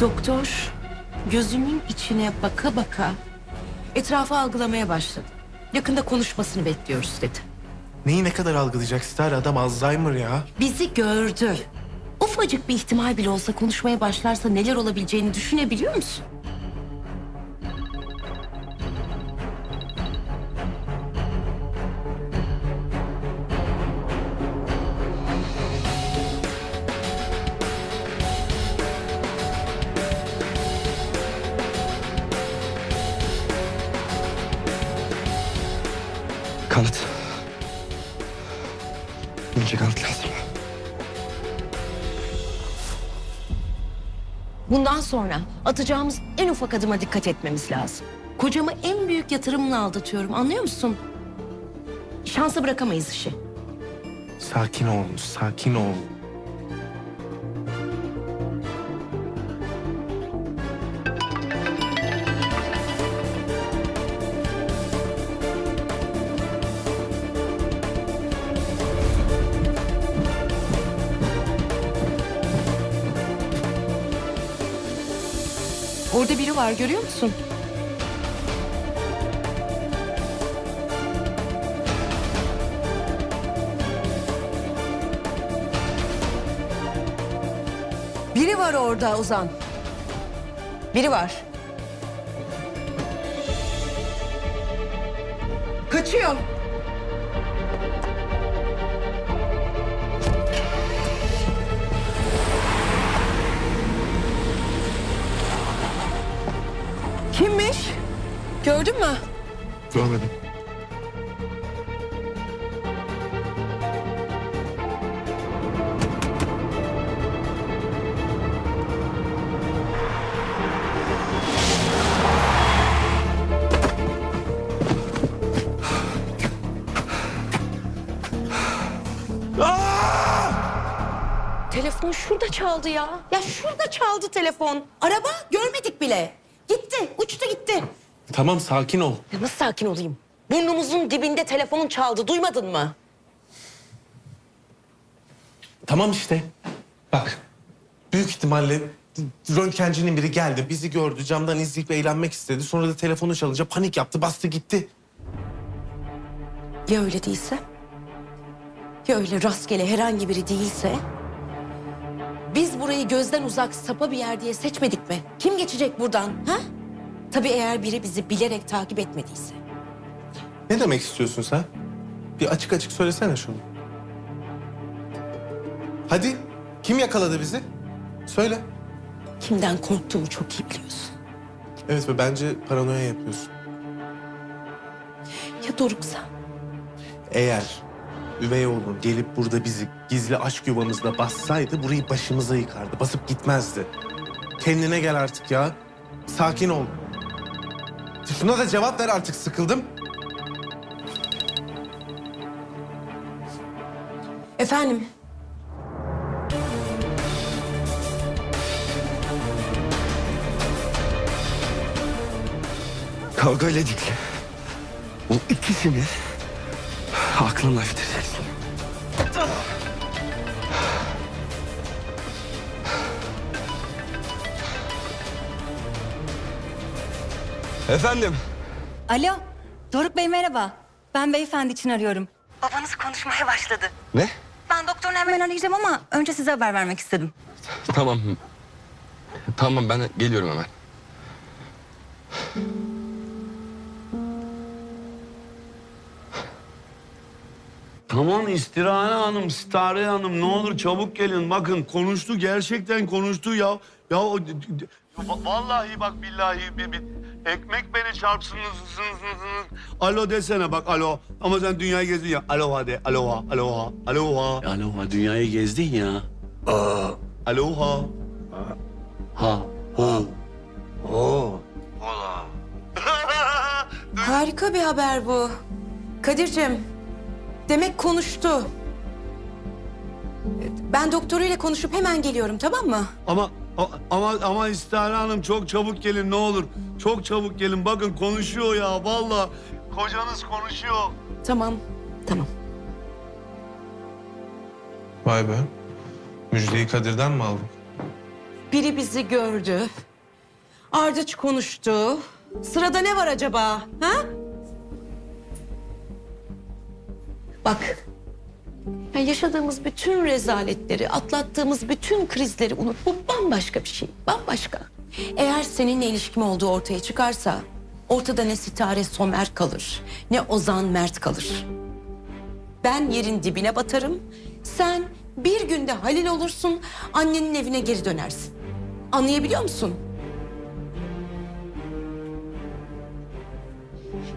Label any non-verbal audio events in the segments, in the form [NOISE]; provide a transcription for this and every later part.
Doktor gözümün içine baka baka etrafı algılamaya başladı. Yakında konuşmasını bekliyoruz dedi. Neyi ne kadar algılayacak Star? Adam Alzheimer ya. Bizi gördü. Ufacık bir ihtimal bile olsa konuşmaya başlarsa neler olabileceğini düşünebiliyor musun? Bundan sonra atacağımız en ufak adıma dikkat etmemiz lazım. Kocamı en büyük yatırımla aldatıyorum anlıyor musun? Şansa bırakamayız işi. Sakin ol, sakin ol. Var görüyor musun? Biri var orada Ozan. Biri var. Kaçıyor. Gördün mü? Görmedim. Telefon şurada çaldı ya. Ya şurada çaldı telefon. Araba görmedik bile. Gitti, uçtu gitti. Tamam sakin ol. Ya nasıl sakin olayım? Burnumuzun dibinde telefonun çaldı. Duymadın mı? Tamam işte. Bak. Büyük ihtimalle röntgencinin biri geldi. Bizi gördü. Camdan izleyip eğlenmek istedi. Sonra da telefonu çalınca panik yaptı. Bastı gitti. Ya öyle değilse? Ya öyle rastgele herhangi biri değilse? Biz burayı gözden uzak sapa bir yer diye seçmedik mi? Kim geçecek buradan? Ha? Tabii eğer biri bizi bilerek takip etmediyse. Ne demek istiyorsun sen? Bir açık açık söylesene şunu. Hadi. Kim yakaladı bizi? Söyle. Kimden korktuğumu çok iyi biliyorsun. Evet ve bence paranoya yapıyorsun. Ya Doruk'sa? Eğer üvey oğlun gelip burada bizi gizli aşk yuvamızda bassaydı burayı başımıza yıkardı. Basıp gitmezdi. Kendine gel artık ya. Sakin ol. Şuna da cevap ver artık sıkıldım. Efendim? Kavga ile değil. Bu ikisini aklınla bitireceksin. Efendim? Alo, Doruk Bey merhaba. Ben beyefendi için arıyorum. Babanız konuşmaya başladı. Ne? Ben doktorunu hemen arayacağım ama önce size haber vermek istedim. Tamam. Tamam ben geliyorum hemen. Tamam İstirahane Hanım, Stare Hanım ne olur çabuk gelin. Bakın konuştu gerçekten konuştu ya. Ya o- Va- vallahi bak billahi bir, bir ekmek beni çarpsın. Alo desene bak alo. Ama sen dünyayı gezdin ya. Aloha de. Aloha, aloha, aloha. Aloha dünyayı gezdin ya. Aloha. Ha, ho. Oo. [LAUGHS] Harika bir haber bu. Kadir'cim, demek konuştu. Ben doktoruyla konuşup hemen geliyorum tamam mı? Ama ama ama İstihare Hanım çok çabuk gelin ne olur. Çok çabuk gelin. Bakın konuşuyor ya vallahi. Kocanız konuşuyor. Tamam, tamam. Vay be. Müjdeyi Kadir'den mi aldın? Biri bizi gördü. Ardıç konuştu. Sırada ne var acaba? Ha? Bak. ya yaşadığımız bütün rezaletleri, atlattığımız bütün krizleri unut. Bu bambaşka bir şey. Bambaşka. Eğer seninle ilişkim olduğu ortaya çıkarsa ortada ne Sitare Somer kalır, ne Ozan Mert kalır. Ben yerin dibine batarım. Sen bir günde Halil olursun, annenin evine geri dönersin. Anlayabiliyor musun?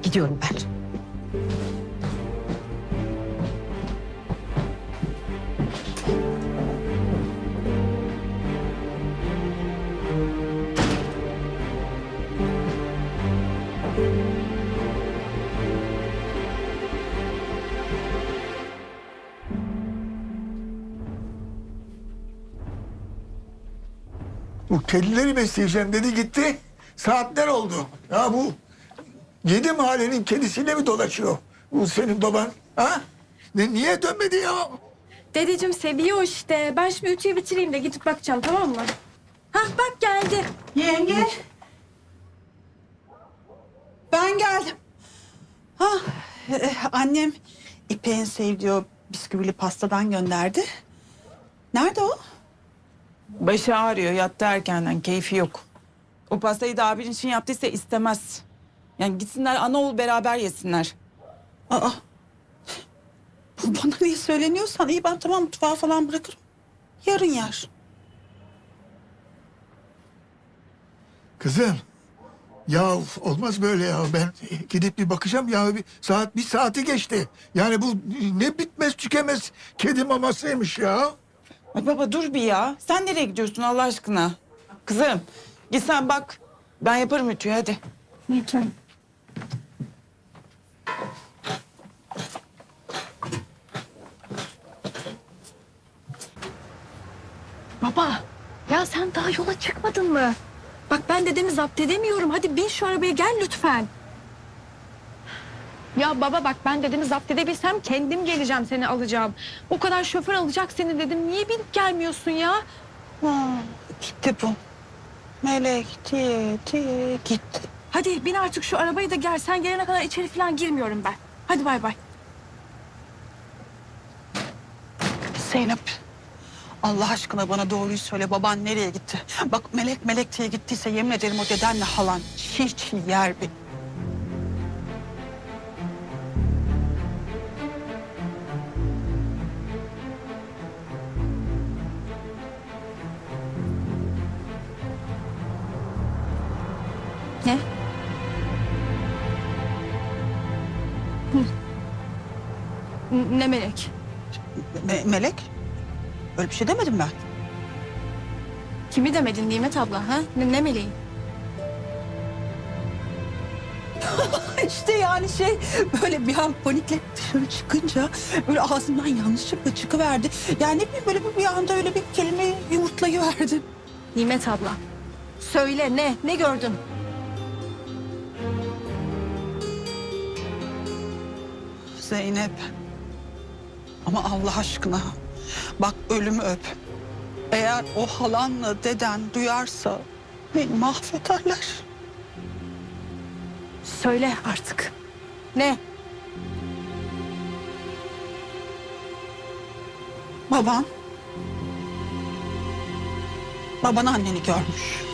Gidiyorum ben. Bu kedileri besleyeceğim dedi gitti. Saatler oldu. Ya bu yedi mahallenin kedisiyle mi dolaşıyor? Bu senin baban. Ha? Ne, niye dönmedi ya? Dedeciğim seviyor işte. Ben şimdi ütüyü bitireyim de gidip bakacağım tamam mı? Hah bak geldi. Yenge. Ben geldim. Ha, e, annem İpek'in sevdiği o bisküvili pastadan gönderdi. Nerede o? Başı ağrıyor yattı erkenden keyfi yok. O pastayı da abin için yaptıysa istemez. Yani gitsinler ana oğul beraber yesinler. Aa. Bu bana niye söyleniyorsan iyi ben tamam mutfağı falan bırakırım. Yarın yer. Kızım. Ya olmaz böyle ya. Ben gidip bir bakacağım ya. Bir saat bir saati geçti. Yani bu ne bitmez tükenmez kedi mamasıymış ya. Ay baba dur bir ya. Sen nereye gidiyorsun Allah aşkına? Kızım git sen bak. Ben yaparım ütüyü hadi. Baba ya sen daha yola çıkmadın mı? Bak ben dedemi zapt edemiyorum. Hadi bin şu arabaya gel lütfen. Ya baba bak ben dedemi zapt edebilsem kendim geleceğim seni alacağım. O kadar şoför alacak seni dedim. Niye binip gelmiyorsun ya? Ha, gitti bu. Melek gitti, gitti. Hadi bin artık şu arabayı da gel. Sen gelene kadar içeri falan girmiyorum ben. Hadi bay bay. Zeynep. Allah aşkına bana doğruyu söyle. Baban nereye gitti? Bak melek melek diye gittiyse yemin ederim o dedenle halan çiğ çiğ yer beni. Ne melek? Me- melek? Öyle bir şey demedim ben. Kimi demedin Nimet abla ha? Ne, ne meleği? [LAUGHS] İşte yani şey böyle bir an panikle dışarı çıkınca böyle ağzımdan yanlışlıkla çıkıverdi. Yani ne bileyim böyle bir, bir anda öyle bir kelime yumurtlayıverdi. Nimet abla. Söyle ne? Ne gördün? Zeynep. Ama Allah aşkına bak ölümü öp. Eğer o halanla deden duyarsa beni mahvederler. Söyle artık. Ne? Baban. Baban anneni görmüş.